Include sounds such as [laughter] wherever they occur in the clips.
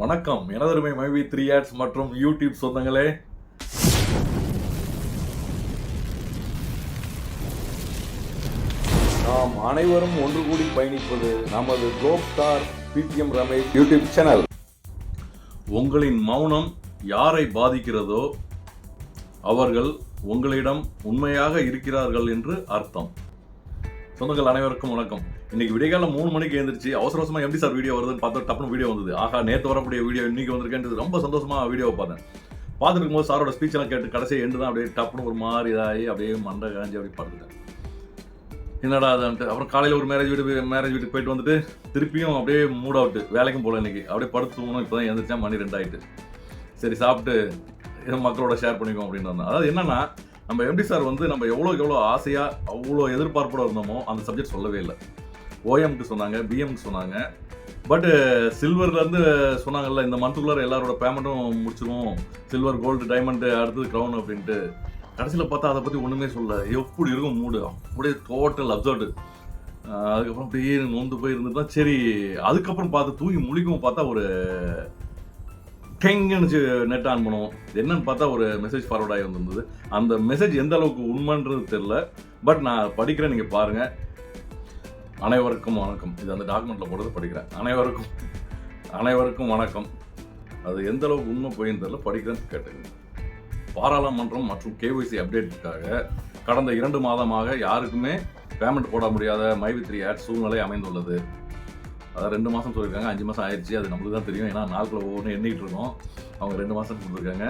வணக்கம். எனதருமை மைவி த்ரீ ஆட்ஸ் மற்றும் யூடியூப் சொந்தங்களே. நாம் அனைவரும் ஒன்று கூடி பயணிப்பது நமது கோப்தார் பிடிஎம் ரமேஷ் யூடியூப் சேனல். உங்களின் மௌனம் யாரை பாதிக்கிறதோ அவர்கள் உங்களிடம் உண்மையாக இருக்கிறார்கள் என்று அர்த்தம். சொந்தங்கள் அனைவருக்கும் வணக்கம். இன்னைக்கு விடியகாலம் மூணு மணிக்கு எழுந்திரிச்சு அவசர அவசரமா எம்டி சார் வீடியோ வருதுன்னு பார்த்தா டப்புனு வீடியோ வந்தது. ஆஹா நேற்று வரக்கூடிய வீடியோ இன்னைக்கு வந்திருக்கேன்றது ரொம்ப சந்தோஷமா வீடியோவை பார்த்தேன். பார்த்துருக்கும் போது சாரோட ஸ்பீச் எல்லாம் கேட்டு கடைசியாக எண்டு தான் அப்படியே டப்புனு ஒரு மாதிரி இதாகி அப்படியே மண்டை காஞ்சி அப்படியே படுத்துட்டேன். என்னடா அதான்ட்டு அப்புறம் காலையில் ஒரு மேரேஜ் வீடு மேரேஜ் வீட்டுக்கு போயிட்டு வந்துட்டு திருப்பியும் அப்படியே மூட் அவுட்டு வேலைக்கும் போகல இன்னைக்கு. அப்படியே படுத்து தூங்கணும் இப்போ தான் எழுந்திரிச்சா மணி ரெண்டாயிட்டு. சரி சாப்பிட்டு இதை மக்களோட ஷேர் பண்ணிக்குவோம் அப்படின்னு வந்தேன். அதாவது என்னன்னா நம்ம எம்டி சார் வந்து நம்ம எவ்வளோக்கு எவ்வளோ ஆசையாக அவ்வளோ எதிர்பார்ப்போட இருந்தோமோ அந்த சப்ஜெக்ட் சொல்லவே இல்லை. ஓஎம்க்கு சொன்னாங்க பிஎம்க்கு சொன்னாங்க. பட்டு சில்வர்லேருந்து சொன்னாங்கல்ல இந்த மந்த்துக்குள்ளார எல்லாரோட பேமெண்ட்டும் முடிச்சிருவோம். சில்வர் கோல்டு டைமண்டு அடுத்தது க்ரௌன் அப்படின்ட்டு. கடைசியில் பார்த்தா அதை பற்றி ஒன்றுமே சொல்ல எப்படி இருக்கும் மூடு அப்படியே டோட்டல் அப்சர்டு அதுக்கப்புறம் அப்படியே நொந்து போய் இருந்துட்டு தான் சரி அதுக்கப்புறம் பார்த்து தூங்கி முழிக்கவும் பார்த்தா ஒரு கெங்கன்னு நெட் ஆன் பண்ணுவோம். என்னன்னு பார்த்தா ஒரு மெசேஜ் ஃபார்வர்ட் ஆகி வந்திருந்தது. அந்த மெசேஜ் எந்த அளவுக்கு உண்மைன்றது தெரில பட் நான் படிக்கிறேன் நீங்கள் பாருங்கள் அனைவருக்கும் வணக்கம். இது அந்த டாக்குமெண்ட்டில் போடுறது படிக்கிறேன். அனைவருக்கும் அனைவருக்கும் வணக்கம். அது எந்த அளவுக்கு உண்மை போயின்னு தெரில படிக்கிறேன்னு கேட்டுங்க பாராளுமன்றம் மற்றும் கேஒய்சி அப்டேட்டுக்காக கடந்த இரண்டு மாதமாக யாருக்குமே பேமெண்ட் போட முடியாத மைவி த்ரீ ஆட் சூழ்நிலை அமைந்துள்ளது. அதாவது ரெண்டு மாதம் சொல்லியிருக்காங்க அஞ்சு மாதம் ஆயிடுச்சு அது நம்மளுக்கு தான் தெரியும். ஏன்னா நாட்களை ஒவ்வொன்று எண்ணிக்கிட்டு இருக்கோம். அவங்க ரெண்டு மாதம் கொடுத்துருக்காங்க.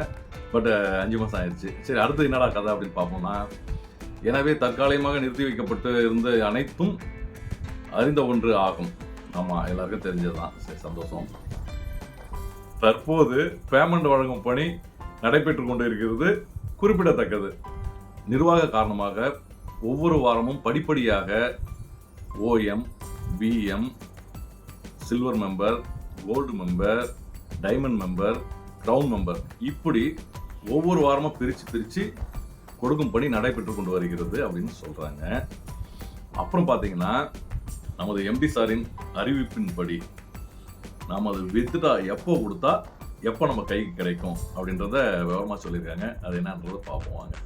பட் அஞ்சு மாதம் ஆயிடுச்சு. சரி அடுத்து என்னடா கதை அப்படின்னு பார்ப்போம்னா எனவே தற்காலிகமாக நிறுத்தி வைக்கப்பட்டு இருந்த அனைத்தும் அறிந்த ஒன்று ஆகும். ஆமாம் எல்லாருக்கும் தெரிஞ்சது தான் சரி சந்தோஷம். தற்போது பேமெண்ட் வழங்கும் பணி நடைபெற்று கொண்டு இருக்கிறது குறிப்பிடத்தக்கது. நிர்வாக காரணமாக ஒவ்வொரு வாரமும் படிப்படியாக ஓஎம் PM silver member gold member diamond member crown member இப்படி ஒவ்வொரு வாரமும் பிரித்து பிரித்து கொடுக்கும் பணி நடைபெற்று கொண்டு வருகிறது அப்படின்னு சொல்கிறாங்க அப்புறம் பார்த்தீங்கன்னா நமது எம்பி சாரின் அறிவிப்பின்படி நாம் அது வித்ட்ரா எப்போ கொடுத்தா எப்போ நம்ம கைக்கு கிடைக்கும் அப்படின்றத விவரமாக சொல்லியிருக்காங்க. அது என்னன்றதை பார்ப்போம் வாங்க.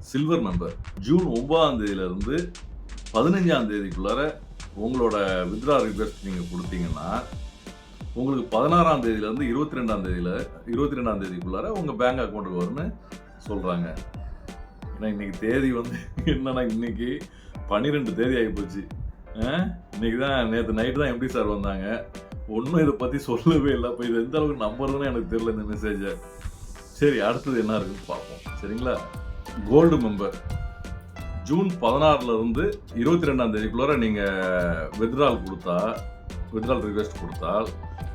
சில்வர் மெம்பர் ஜூன் ஒன்பதாம் தேதியிலிருந்து பதினஞ்சாம் தேதிக்குள்ளார உங்களோட வித்ரா ரிக்வெஸ்ட் நீங்கள் கொடுத்தீங்கன்னா உங்களுக்கு பதினாறாம் தேதியிலேருந்து இருபத்தி ரெண்டாம் தேதியில் இருபத்தி ரெண்டாம் தேதிக்குள்ளார உங்கள் பேங்க் அக்கௌண்ட்டுக்கு வரும்னு சொல்கிறாங்க ஏன்னா இன்னைக்கு தேதி வந்து என்னன்னா இன்னைக்கு பன்னிரெண்டு தேதி ஆகி போச்சு. இன்னைக்கு தான் நேற்று நைட்டு தான் எப்படி சார் வந்தாங்க. ஒன்றும் இதை பற்றி சொல்லவே இல்லை. இப்போ இது எந்த அளவுக்கு நம்புறதுன்னு எனக்கு தெரியல இந்த மெசேஜை சரி அடுத்தது என்ன இருக்குன்னு பார்ப்போம். சரிங்களா? கோல்டு மெம்பர் ஜூன் பதினாறுல இருந்து இருபத்தி ரெண்டாம் தேதிக்குள்ளார நீங்கள் வித்ட்ரால் கொடுத்தா வித்ட்ரால் ரிக்வெஸ்ட் கொடுத்தால்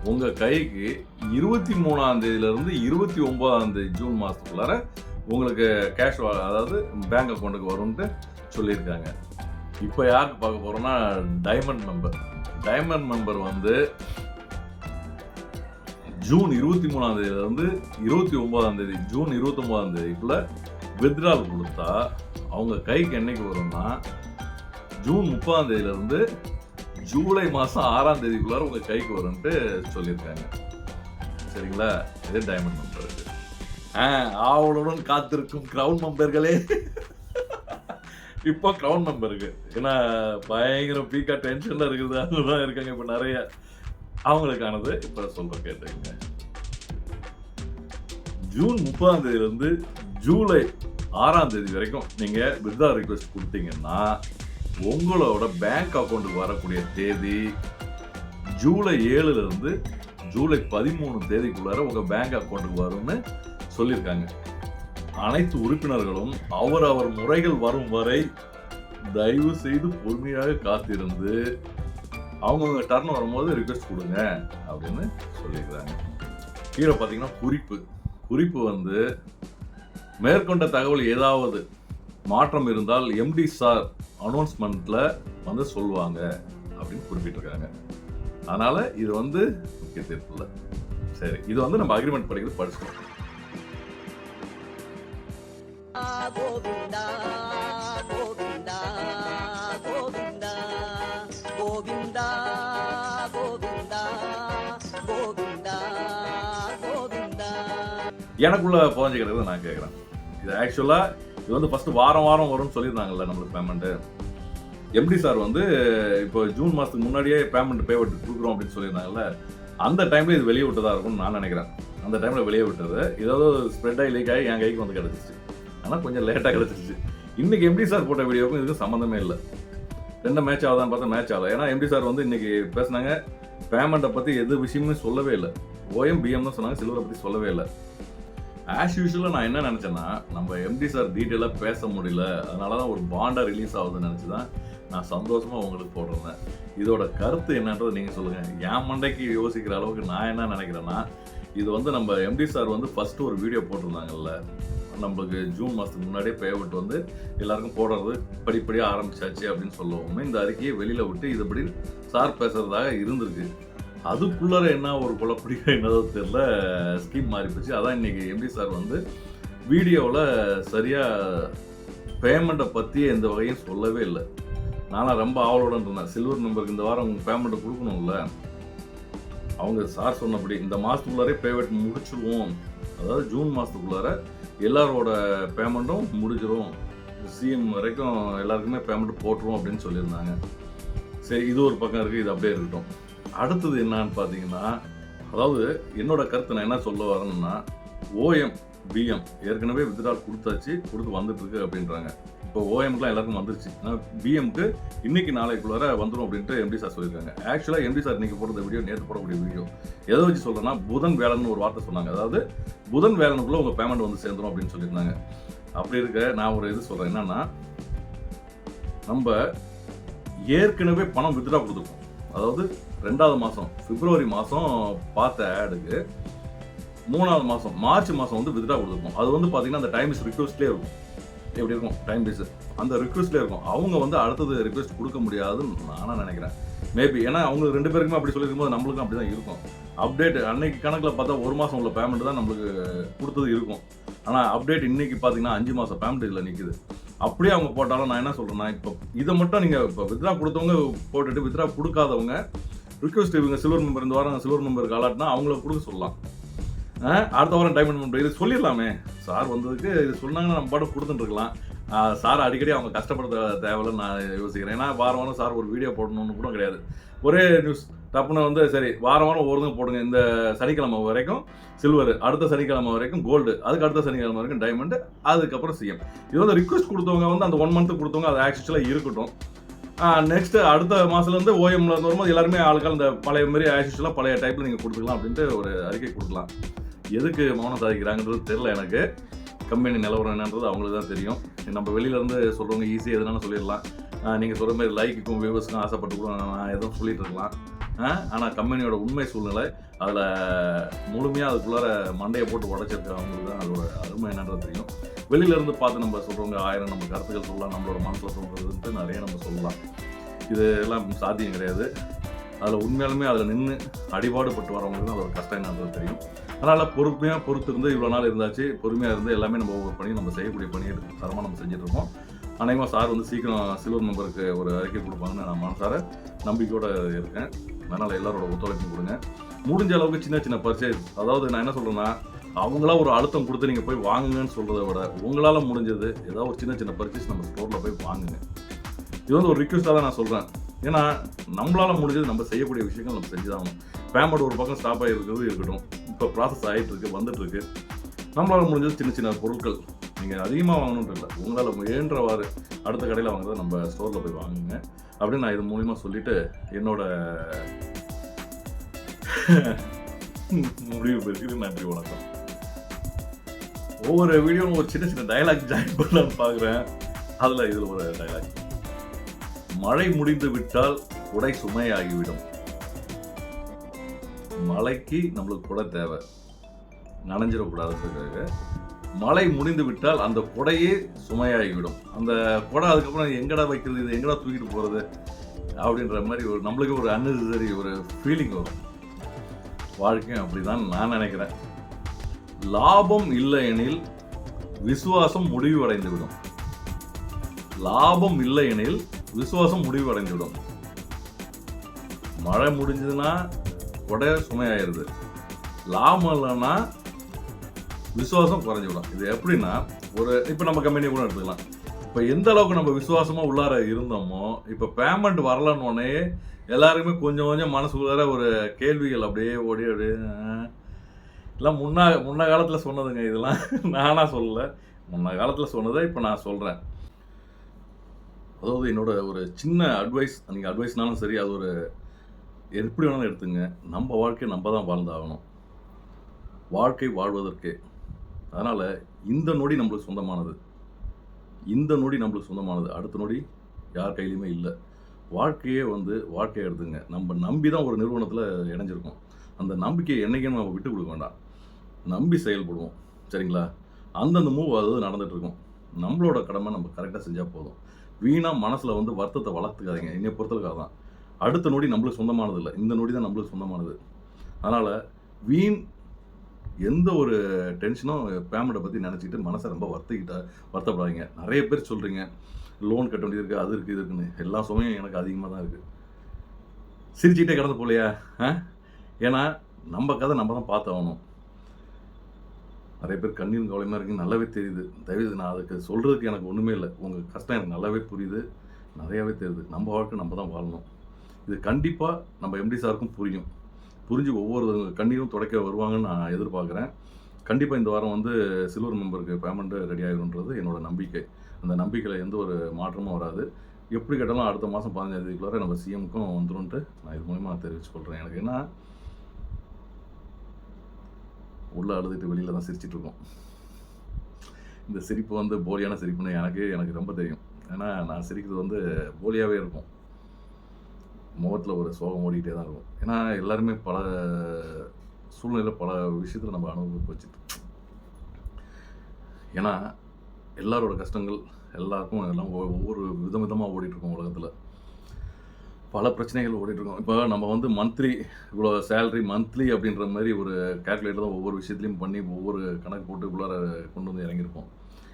உங்கள் கைக்கு இருபத்தி மூணாம் தேதியிலேருந்து இருபத்தி ஒன்பதாம் தேதி ஜூன் மாதத்துக்குள்ளார உங்களுக்கு கேஷ் அதாவது பேங்க் அக்கௌண்ட்டுக்கு வரும்ன்ட்டு சொல்லியிருக்காங்க. இப்போ யாருக்கு பார்க்க போகிறோம்னா டைமண்ட் மெம்பர் டைமண்ட் மெம்பர் வந்து ஜூன் இருபத்தி மூணாம் தேதியிலேருந்து இருபத்தி ஒன்பதாம் தேதி ஜூன் இருபத்தி ஒன்பதாம் தேதிக்குள்ள வித்ட்ரால் கொடுத்தா அவங்க கைக்கு என்னைக்கு வரும்னா ஜூன் முப்பதாம் தேதியிலேருந்து ஜூலை மாதம் ஆறாம் தேதிக்குள்ளார உங்கள் கைக்கு வரும்ன்ட்டு சொல்லியிருக்காங்க. சரிங்களா? இது டைமண்ட் மெம்பருக்கு ஆ ஆவலுடன் காத்திருக்கும் கிரவுண்ட் மெம்பர்களே இப்போ கிரவுண்ட் மெம்பருக்கு ஏன்னா பயங்கர பீக்கா டென்ஷனில் இருக்குது அதுதான் இருக்காங்க இப்போ நிறைய. அவங்களுக்கானது இப்போ சொல்கிற கேட்டுங்க ஜூன் முப்பதாம் தேதியிலேருந்து ஜூலை ஆறாம் தேதி வரைக்கும் நீங்கள் வித்ரா ரிக்வெஸ்ட் கொடுத்தீங்கன்னா உங்களோட பேங்க் அக்கௌண்ட்டுக்கு வரக்கூடிய தேதி ஜூலை ஏழுலேருந்து ஜூலை பதிமூணு தேதிக்குள்ளார உங்கள் பேங்க் அக்கௌண்ட்டுக்கு வரும்னு சொல்லியிருக்காங்க. அனைத்து உறுப்பினர்களும் அவர் அவர் முறைகள் வரும் வரை தயவு செய்து பொறுமையாக காத்திருந்து அவங்கவுங்க டர்ன் வரும்போது ரிக்வெஸ்ட் கொடுங்க அப்படின்னு சொல்லியிருக்கிறாங்க. கீழே பார்த்தீங்கன்னா குறிப்பு. குறிப்பு வந்து மேற்கொண்ட தகவல் ஏதாவது மாற்றம் இருந்தால் எம்டி சார் அனௌன்ஸ்மெண்ட்ல வந்து சொல்லுவாங்க அப்படின்னு குறிப்பிட்டிருக்காங்க. அதனால இது வந்து முக்கிய தீர்ப்பு இல்லை. சரி இது வந்து நம்ம அக்ரிமெண்ட் படிக்கிறது படிச்சுக்கோங்க கோவிந்தா கோவிந்தா. எனக்குள்ள புதஞ்சிக்கிறது நான் கேட்குறேன் இது ஆக்சுவலாக இது வந்து ஃபஸ்ட்டு வாரம் வாரம் வரும்னு சொல்லியிருந்தாங்கல்ல நம்மளுக்கு பேமெண்ட்டு எம்டி சார் வந்து இப்போ ஜூன் மாதத்துக்கு முன்னாடியே பேமெண்ட் பேமெண்ட் கொடுக்குறோம் அப்படின்னு சொல்லியிருந்தாங்கல்ல அந்த டைமில் இது வெளியே விட்டதா இருக்கும்னு நான் நினைக்கிறேன். அந்த டைமில் வெளியே விட்டது. ஏதாவது ஸ்ப்ரெட் ஆகி லீக் ஆகி என் கைக்கு வந்து கிடச்சிச்சு ஆனால் கொஞ்சம் லேட்டாக கிடச்சிருச்சு. இன்றைக்கி எம்டி சார் போட்ட வீடியோக்கும் இதுக்கும் சம்மந்தமே இல்லை. ரெண்டு மேட்ச் ஆகுதான்னு பார்த்தா மேட்ச் ஆகலை. ஏன்னா எம்டி சார் வந்து இன்றைக்கி பேசுனாங்க பேமெண்ட்டை பற்றி எது விஷயமுமே சொல்லவே இல்லை. ஓஎம் பிஎம் தான் சொன்னாங்க சில்வரை பற்றி சொல்லவே இல்லை. ஆஸ் யூஷுவலாக நான் என்ன நினச்சேன்னா நம்ம எம்டி சார் டீட்டெயிலாக பேச முடியல. அதனால தான் ஒரு பாண்டாக ரிலீஸ் ஆகுதுன்னு நினச்சி தான் நான் சந்தோஷமாக உங்களுக்கு போடுறேன் இதோட கருத்து என்னன்றது நீங்கள் சொல்லுங்கள் என் மண்டைக்கு யோசிக்கிற அளவுக்கு நான் என்ன நினைக்கிறேன்னா இது வந்து நம்ம எம்டி சார் வந்து ஃபஸ்ட்டு ஒரு வீடியோ போட்டிருந்தாங்கல்ல. நம்மளுக்கு ஜூன் மாதத்துக்கு முன்னாடியே பேமெண்ட் வந்து எல்லாருக்கும் போடுறது படிப்படியாக ஆரம்பிச்சாச்சு அப்படின்னு சொல்லுவோமே இந்த அறிக்கையை வெளியில் விட்டு இதுபடி சார் பேசுகிறதாக இருந்திருக்கு. அதுக்குள்ளார என்ன ஒரு குழப்படியா என்னதோ தெரியல. ஸ்கீம் மாறி போச்சு. அதான் இன்னைக்கு எம்டி சார் வந்து வீடியோவில் சரியாக பேமெண்ட்டை பற்றி எந்த வகையும் சொல்லவே இல்லை. நானும் ரொம்ப ஆவலோடன் இருந்தேன். சில்வர் நம்பருக்கு இந்த வாரம் உங்கள் பேமெண்ட்டை கொடுக்கணும்ல. அவங்க சார் சொன்னபடி இந்த மாதத்துக்குள்ளாரே பேமெண்ட் முடிச்சிடுவோம் அதாவது ஜூன் மாதத்துக்குள்ளார எல்லாரோட பேமெண்ட்டும் முடிஞ்சிடும் சிஎம் வரைக்கும் எல்லாருக்குமே பேமெண்ட் போட்டுருவோம் அப்படின்னு சொல்லியிருந்தாங்க. சரி இது ஒரு பக்கம் இருக்குது இது அப்படியே இருக்கட்டும். அடுத்தது என்னன்னு பார்த்தீங்கன்னா அதாவது என்னோட கருத்து நான் என்ன சொல்ல வரேன்னா ஓஎம் பிஎம் ஏற்கனவே வித்ட்ரால் கொடுத்தாச்சு கொடுத்து வந்துட்டுருக்கு அப்படின்றாங்க. இப்போ ஓஎம்க்குலாம் எல்லாருக்கும் வந்துருச்சு. ஆனால் பிஎம்க்கு இன்னைக்கு நாளைக்குள்ளார வந்துடும் அப்படின்ட்டு எம்டி சார் சொல்லியிருக்காங்க. ஆக்சுவலாக எம்டி சார் இன்னைக்கு போடுற வீடியோ நேற்று போடக்கூடிய வீடியோ எதை வச்சு சொல்கிறேன்னா புதன் வேலைன்னு ஒரு வார்த்தை சொன்னாங்க. அதாவது புதன் வேலனுக்குள்ளே உங்கள் பேமெண்ட் வந்து சேர்ந்துரும் அப்படின்னு சொல்லியிருந்தாங்க. அப்படி இருக்க நான் ஒரு இது சொல்கிறேன் என்னன்னா நம்ம ஏற்கனவே பணம் வித்ட்ரா கொடுத்துருக்கோம். அதாவது ரெண்டாவது மாதம் பிப்ரவரி மாதம் பார்த்த ஆடுக்கு மூணாவது மாதம் மார்ச் மாதம் வந்து வித்ட்ரா கொடுத்துருக்கோம். அது வந்து பார்த்தீங்கன்னா அந்த டைம் இஸ் ரிக்வஸ்ட்லேயே இருக்கும். எப்படி இருக்கும்? டைம் பேஸ் அந்த ரிக்வஸ்ட்லேயே இருக்கும். அவங்க வந்து அடுத்தது ரிக்வஸ்ட் கொடுக்க முடியாதுன்னு நானும் நினைக்கிறேன். மேபி ஏன்னா அவங்க ரெண்டு பேருக்குமே அப்படி சொல்லியிருக்கும் போது நம்மளுக்கும் அப்படி தான் இருக்கும். அப்டேட் அன்னைக்கு கணக்கில் பார்த்தா ஒரு மாதம் உள்ள பேமெண்ட் தான் நம்மளுக்கு கொடுத்தது இருக்கும். ஆனால் அப்டேட் இன்னைக்கு பார்த்தீங்கன்னா அஞ்சு மாதம் பேமெண்ட் இதில் நிற்குது அப்படியே அவங்க போட்டாலும் நான் என்ன சொல்கிறேன்னா இப்போ இதை மட்டும் நீங்கள் இப்போ வித்ரா கொடுத்தவங்க போட்டுட்டு வித்ரா கொடுக்காதவங்க ரிக்வஸ்ட் இவங்க சில்வர் மெம்பர் இந்த வாரம் சில்வர் மெம்பருக்கு அலாட்னா அவங்கள கொடுக்க சொல்லலாம். ஆ, அடுத்த வாரம் டைமண்ட் மெம்பர் இது சொல்லிடலாமே. சார் வந்ததுக்கு இது சொன்னாங்கன்னா நம்ம பாட்டு கொடுத்துட்டு இருக்கலாம். சார் அடிக்கடி அவங்க கஷ்டப்படுத்த தேவையில்ல நான் யோசிக்கிறேன். ஏன்னா வாரம் வாரம் சார் ஒரு வீடியோ போடணும்னு கூட கிடையாது. ஒரே நியூஸ் டப்புன்னு வந்து சரி வாரம் வாரம் ஒவ்வொருதும் போடுங்க. இந்த சனிக்கிழமை வரைக்கும் சில்வர் அடுத்த சனிக்கிழமை வரைக்கும் கோல்டு அதுக்கு அடுத்த சனிக்கிழமை வரைக்கும் டைமண்டு அதுக்கப்புறம் சிஎம் இது வந்து ரிக்வஸ்ட் கொடுத்தவங்க வந்து அந்த ஒன் மந்த்து கொடுத்தவங்க அது ஆக்சுவலாக இருக்கட்டும். நெக்ஸ்ட் அடுத்த மாதத்துலேருந்து ஓஎம்ல இருந்து வரும்போது எல்லாருமே ஆளுக்கால் இந்த பழைய மாதிரி ஆக்சுவலாக பழைய டைப்பில் நீங்கள் கொடுத்துக்கலாம் அப்படின்ட்டு ஒரு அறிக்கை கொடுக்கலாம். எதுக்கு மௌனம் சாதிக்கிறாங்கன்றது தெரில எனக்கு. கம்பெனி நிலவரம் என்னன்றது அவங்களுக்கு தான் தெரியும். நம்ம வெளியிலேருந்து சொல்கிறவங்க ஈஸியாக எதுனாலும் சொல்லிடலாம். நீங்கள் சொல்கிற மாதிரி லைக்குக்கும் வியூவர்ஸ்க்கும் ஆசைப்பட்டு கூட நான் எதுவும் சொல்லிட்டு இருக்கலாம். ஆனால் கம்பெனியோட உண்மை சூழ்நிலை அதில் முழுமையாக அதுக்குள்ளார மண்டையை போட்டு உடச்சிருக்கவங்களுக்கு தான் அதோட அருமை என்னன்றது தெரியும். வெளியில இருந்து பார்த்து நம்ம சொல்கிறவங்க ஆயிரம் நம்ம கருத்துக்கள் சொல்லலாம் நம்மளோட மனசில் சொல்கிறதுன்ட்டு நிறைய நம்ம சொல்லலாம். இது எல்லாம் சாத்தியம் கிடையாது. அதில் உண்மையாலுமே அதில் நின்று அடிபாடுபட்டு வரவங்களுக்கு தான் அதோட கஷ்டம் என்னன்றது தெரியும். அதனால் பொறுமையாக பொறுத்து இருந்து இவ்வளோ நாள் இருந்தாச்சு. பொறுமையாக இருந்து எல்லாமே நம்ம ஒவ்வொரு பணியும் நம்ம செய்யக்கூடிய பணியை தரமாக நம்ம செஞ்சுட்டு அனைவரும் அநேகமாக சார் வந்து சீக்கிரம் சில்வர் மெம்பருக்கு ஒரு அறிக்கை கொடுப்பாங்கன்னு நான் மனசார நம்பிக்கையோடு இருக்கேன். அதனால் எல்லாரோட ஒத்துழைப்பு கொடுங்க. முடிஞ்ச அளவுக்கு சின்ன சின்ன பர்ச்சேஸ் அதாவது நான் என்ன சொல்கிறேன்னா அவங்களா ஒரு அழுத்தம் கொடுத்து நீங்கள் போய் வாங்குங்கன்னு சொல்கிறத விட உங்களால் முடிஞ்சது ஏதாவது ஒரு சின்ன சின்ன பர்ச்சேஸ் நம்ம ஸ்டோரில் போய் வாங்குங்க. இது வந்து ஒரு ரிக்வஸ்ட்டாக தான் நான் சொல்கிறேன் ஏன்னா நம்மளால் முடிஞ்சது நம்ம செய்யக்கூடிய விஷயங்கள் நம்ம செஞ்சு தான் பேமெண்ட் ஒரு பக்கம் ஸ்டாப் ஆகிருக்கிறது இருக்கட்டும். இப்போ ப்ராசஸ் ஆகிட்டு இருக்கு நம்மளால் முடிஞ்சது சின்ன சின்ன பொருட்கள் நீங்கள் அதிகமாக வாங்கணுன்ட்டு இல்லை. உங்களால் முயன்றவாறு அடுத்த கடையில் வாங்குறத நம்ம ஸ்டோரில் போய் வாங்குங்க. அப்படின்னு நான் இது மூலிமா சொல்லிட்டு என்னோட முடிவு பெருக்கு நன்றி வணக்கம். ஒவ்வொரு வீடியோவும் ஒரு சின்ன சின்ன டைலாக் ஜாயின் பண்ணலான்னு பார்க்குறேன் அதில் இதில் ஒரு டயலாக் மழை முடிந்து விட்டால் உடை சுமையாகிவிடும். மழைக்கு நம்மளுக்கு குடை தேவை. நனைஞ்சிடக்கூடாதுன்றதுக்காக. மழை முடிந்து விட்டால் அந்த குடையே சுமையாகிவிடும். அந்த குடை அதுக்கப்புறம் எங்கடா வைக்கிறது இது எங்கடா தூக்கிட்டு போகிறது அப்படின்ற மாதிரி ஒரு நம்மளுக்கு ஒரு அன்னெசரி ஒரு ஃபீலிங் வரும். வாழ்க்கையும் அப்படி தான் நான் நினைக்கிறேன். லாபம் இல்லை எனில் விசுவாசம் முடிவடைந்துவிடும். லாபம் இல்லை எனில் விசுவாசம் முடிவடைந்துவிடும். மழை முடிஞ்சதுன்னா கொடை சுமையாயிருது. லாபம் இல்லைன்னா விசுவாசம் குறைஞ்சிடும் இது எப்படின்னா ஒரு இப்போ நம்ம கம்பெனி கூட எடுத்துக்கலாம். இப்போ எந்த அளவுக்கு நம்ம விசுவாசமாக உள்ளார இருந்தோமோ இப்போ பேமெண்ட் வரலன்னு உடனே எல்லாருமே கொஞ்சம் கொஞ்சம் மனசுக்குள்ளார ஒரு கேள்விகள் அப்படியே ஓடி அப்படியே எல்லாம் முன்னா முன்ன காலத்தில் சொன்னதுங்க இதெல்லாம். [laughs] நானாக சொல்லலை. முன்ன காலத்தில் சொன்னதை இப்போ நான் சொல்கிறேன் அதாவது என்னோட ஒரு சின்ன அட்வைஸ் நீங்கள் அட்வைஸ்னாலும் சரி அது ஒரு எப்படி வேணாலும் எடுத்துங்க. நம்ம வாழ்க்கையை நம்ம தான் வாழ்ந்தாகணும். வாழ்க்கை வாழ்வதற்கே. அதனால் இந்த நொடி நம்மளுக்கு சொந்தமானது. இந்த நொடி நம்மளுக்கு சொந்தமானது. அடுத்த நொடி யார் கையிலையுமே இல்லை. வாழ்க்கையே வந்து வாழ்க்கையை எடுத்துங்க. நம்ம நம்பி தான் ஒரு நிறுவனத்தில் இணைஞ்சிருக்கோம். அந்த நம்பிக்கையை என்றைக்கும் நம்ம விட்டு கொடுக்க வேண்டாம். நம்பி செயல்படுவோம். சரிங்களா? அந்தந்த மூவ் அது நடந்துகிட்ருக்கும் இருக்கும். நம்மளோட கடமை நம்ம கரெக்டாக செஞ்சால் போதும். வீணாக மனசில் வந்து வருத்தத்தை வளர்த்துக்காதீங்க. என்னை பொறுத்தவரைக்கும் அதான். அடுத்த நொடி நம்மளுக்கு சொந்தமானது இல்லை இந்த நொடி தான் நம்மளுக்கு சொந்தமானது. அதனால் வீண் எந்த ஒரு டென்ஷனும் பேமெண்ட்டை பற்றி நினச்சிக்கிட்டு மனசை ரொம்ப வருத்திக்கிட்ட வருத்தப்படாதீங்க. நிறைய பேர் சொல்கிறீங்க லோன் கட்ட வேண்டியது இருக்குது அது இருக்குது இது இருக்குன்னு. எல்லா சுமையும் எனக்கு அதிகமாக தான் இருக்குது சிரிச்சுக்கிட்டே கிடந்து போலையா? ஆ? ஏன்னா நம்ம கதை நம்ம தான் பார்த்தாகணும் நிறைய பேர் கண்ணீரும் கவலையுமா இருக்குது நல்லாவே தெரியுது. தயவு நான் அதுக்கு சொல்கிறதுக்கு எனக்கு ஒன்றுமே இல்லை. உங்கள் கஷ்டம் எனக்கு நல்லாவே புரியுது. நிறையாவே தெரியுது. நம்ம வாழ்க்கை நம்ம தான் வாழணும். இது கண்டிப்பாக நம்ம எம்டி சாருக்கும் புரியும். புரிஞ்சு ஒவ்வொரு கண்ணீரும் துடைக்க வருவாங்கன்னு நான் எதிர்பார்க்குறேன். கண்டிப்பாக இந்த வாரம் வந்து சில்வர் மெம்பருக்கு பேமெண்ட்டு ரெடி ஆகிடும்ன்றது என்னோட நம்பிக்கை. அந்த நம்பிக்கையில் எந்த ஒரு மாற்றமும் வராது. எப்படி கேட்டாலும் அடுத்த மாதம் பதினஞ்சாம் தேதிக்குள்ளார நம்ம சிஎம்க்கும் வந்துடும்ன்ட்டு நான் இது மூலிமா தெரிவிச்சுக்கொள்கிறேன் எனக்கு என்ன? உள்ளே அழுதுட்டு வெளியில் தான் சிரிச்சிட்ருக்கோம் இந்த சிரிப்பு வந்து போலியான சிரிப்புன்னு எனக்கு எனக்கு ரொம்ப தெரியும். ஏன்னா நான் சிரிக்கிறது வந்து போலியாகவே இருக்கும். முகத்தில் ஒரு சோகம் ஓடிக்கிட்டே தான் இருக்கும். ஏன்னா எல்லாருமே பல சூழ்நிலையில் பல விஷயத்தில் நம்ம அனுபவிச்சுட்டு ஏன்னா எல்லாரோட கஷ்டங்கள் எல்லாருக்கும் எல்லாம் ஒவ்வொரு விதம் விதமாக ஓடிட்டுருக்கோம் உலகத்தில். பல பிரச்சனைகள் ஓடிட்டுருக்கோம் இப்போ நம்ம வந்து மந்த்லி இவ்வளோ சேலரி மந்த்லி அப்படின்ற மாதிரி ஒரு கேல்குலேட்டர் தான் ஒவ்வொரு விஷயத்துலையும் பண்ணி ஒவ்வொரு கணக்கு போட்டு உள்ளார கொண்டு வந்து இறங்கியிருப்போம்.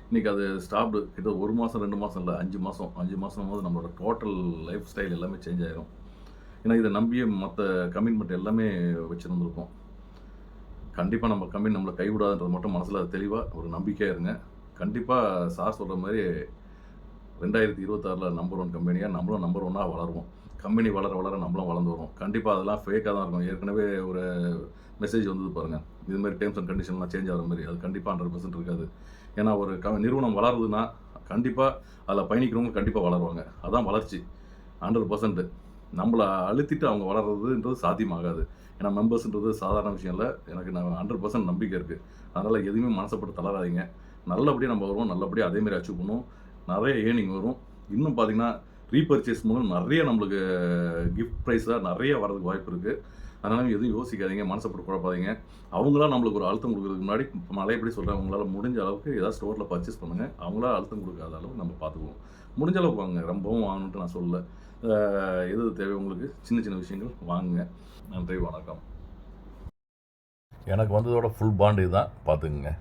இன்றைக்கி அது ஸ்டாப்டு கிட்ட ஒரு மாதம் ரெண்டு மாதம் இல்லை அஞ்சு மாதம் அஞ்சு மாதம் போது நம்மளோட டோட்டல் லைஃப் ஸ்டைல் எல்லாமே சேஞ்ச் ஆகிரும் ஏன்னா இதை நம்பியே மற்ற கமிட்மெண்ட் எல்லாமே வச்சுருந்துருக்கோம் கண்டிப்பாக நம்ம கம்மி நம்மளை கைவிடாதுன்றது மட்டும் மனசில் தெளிவாக ஒரு நம்பிக்கையாக இருங்க. கண்டிப்பாக சார் சொல்கிற மாதிரி ரெண்டாயிரத்தி இருபத்தாறில் நம்பர் ஒன் கம்பெனியாக நம்மளும் நம்பர் ஒன்னாக வளருவோம். கம்பெனி வளர வளர நம்மளும் வளர்ந்து வரும் கண்டிப்பாக அதெல்லாம் ஃபேக்காக தான் இருக்கும். ஏற்கனவே ஒரு மெசேஜ் வந்தது பாருங்கள் இது மாதிரி டேர்ம்ஸ் அண்ட் கண்டிஷன்லாம் சேஞ்ச் ஆகிற மாதிரி. அது கண்டிப்பாக ஹண்ட்ரட் பர்சன்ட் இருக்காது. ஏன்னா ஒரு க நிறுவனம் வளருதுன்னா கண்டிப்பாக அதில் பயணிக்கிறவங்க கண்டிப்பாக வளருவாங்க. அதுதான் வளர்ச்சி. ஹண்ட்ரட் பர்சன்ட்டு நம்மளை அழுத்திட்டு அவங்க வளர்றதுன்றது சாத்தியமாகாது. ஏன்னா மெம்பர்ஸ்ன்றது சாதாரண விஷயம் இல்லை. எனக்கு நான் ஹண்ட்ரட் பர்சன்ட் நம்பிக்கை இருக்குது அதனால் எதுவுமே மனசப்பட்டு தளராதீங்க. நல்லபடியாக நம்ம வருவோம். நல்லபடியாக அதேமாரி அச்சீவ் பண்ணுவோம். நிறைய ஏர்னிங் வரும். இன்னும் பார்த்தீங்கன்னா ரீபர்ச்சேஸ் மூலம் நிறைய நம்மளுக்கு கிஃப்ட் ப்ரைஸாக நிறைய வரதுக்கு வாய்ப்பு இருக்குது அதனால் எதுவும் யோசிக்காதீங்க. மனசப்பட்டு குழப்பாதீங்க. அவங்களாம் நம்மளுக்கு ஒரு அழுத்தம் கொடுக்குறதுக்கு முன்னாடி மழை எப்படி சொல்கிறேன் உங்களால் முடிஞ்ச அளவுக்கு ஏதாவது ஸ்டோரில் பர்ச்சேஸ் பண்ணுங்கள் அவங்களா அழுத்தம் கொடுக்காத அளவுக்கு நம்ம பார்த்துக்குவோம். முடிஞ்ச அளவுக்கு வாங்க ரொம்பவும் வாங்கணுன்ட்டு நான் சொல்லலை. எது தேவை உங்களுக்கு? சின்ன சின்ன விஷயங்கள் வாங்குங்க. நன்றி வணக்கம். எனக்கு வந்ததோட ஃபுல் பாண்டு இதுதான். பார்த்துக்குங்க.